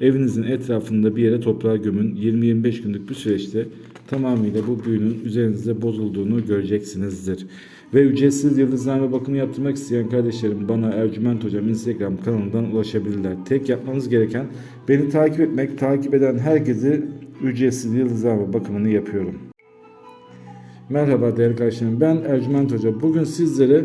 evinizin etrafında bir yere toprağa gömün. 20-25 günlük bir süreçte tamamıyla bu büyünün üzerinizde bozulduğunu göreceksinizdir. Ve ücretsiz yıldızlama bakımı yaptırmak isteyen kardeşlerim bana Ercüment Hocam Instagram kanalından ulaşabilirler. Tek yapmanız gereken beni takip etmek, takip eden herkesi ücretsiz yıldızlama bakımını yapıyorum. Merhaba değerli kardeşlerim ben Ercüment Hoca. Bugün sizlere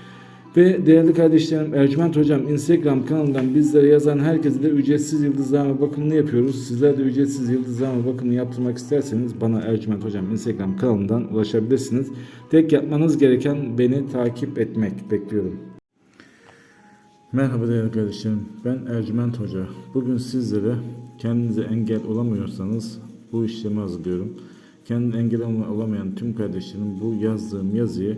Ve değerli kardeşlerim Ercüment Hocam Instagram kanalından bizlere yazan herkese de ücretsiz yıldızlama bakımını yapıyoruz. Sizler de ücretsiz yıldızlama bakımını yaptırmak isterseniz bana Ercüment Hocam Instagram kanalından ulaşabilirsiniz. Tek yapmanız gereken beni takip etmek. Bekliyorum. Merhaba değerli kardeşlerim. Ben Ercüment Hoca. Bugün sizlere kendinize engel olamıyorsanız bu işlemi hazırlıyorum. Kendine engel olamayan tüm kardeşlerim bu yazdığım yazıyı